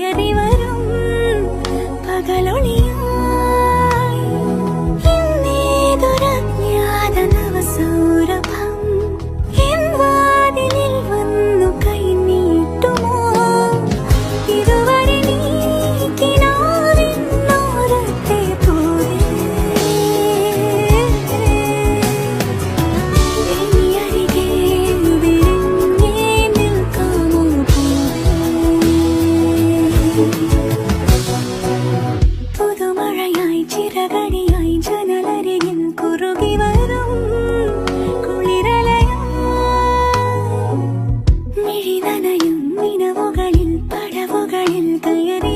കയറി വരും പകലൊളിയായി. പുതുമഴയായി ചിറകടിയായി വരും നിലവുകളിൽ പടവുകളിൽ കയറി